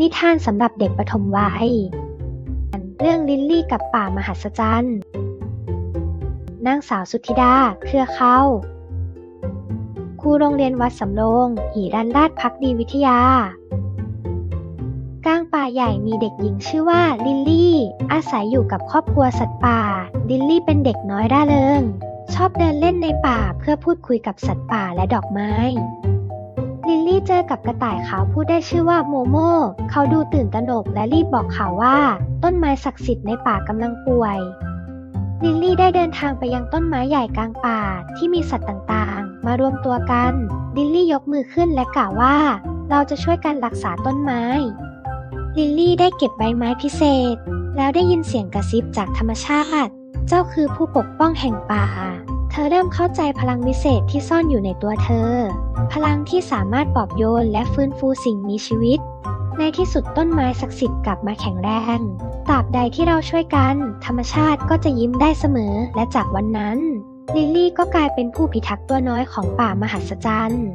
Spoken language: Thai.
นิทานสำหรับเด็กปฐมวัย เรื่องลิลลี่กับป่ามหัศจรรย์นางสาวสุธิดา เครือเข้า ครูโรงเรียนวัดสำโรง หีรันราชพักดีวิทยา กลางป่าใหญ่มีเด็กหญิงชื่อว่าลิลลี่ อาศัยอยู่กับครอบครัวสัตว์ป่า ลิลลี่เป็นเด็กน้อยร่าเริง ชอบเดินเล่นในป่าเพื่อพูดคุยกับสัตว์ป่าและดอกไม้ เจอกับกระต่ายขาวผู้ได้ชื่อว่าโมโม เขาดูตื่นตระหนกและรีบบอกข่าวว่า ต้นไม้ศักดิ์สิทธิ์ในป่ากำลังป่วย ลิลลี่ได้เดินทางไปยังต้นไม้ใหญ่กลางป่าที่มีสัตว์ต่างๆ มารวมตัวกัน ลิลลี่ยกมือขึ้นและกล่าวว่า เราจะช่วยกันรักษาต้นไม้ ลิลลี่ได้เก็บใบไม้พิเศษ แล้วได้ยินเสียงกระซิบจากธรรมชาติ เจ้าคือผู้ปกป้องแห่งป่า เธอเริ่มเข้าใจพลังวิเศษที่ซ่อนอยู่ในตัวเธอ พลังที่สามารถปลอบโยนและฟื้นฟูสิ่งมีชีวิต ในที่สุดต้นไม้ศักดิ์สิทธิ์กลับมาแข็งแรง ตราบใดที่เราช่วยกัน ธรรมชาติก็จะยิ้มได้เสมอ และจากวันนั้น ลิลลี่ก็กลายเป็นผู้พิทักษ์ตัวน้อยของป่ามหัศจรรย์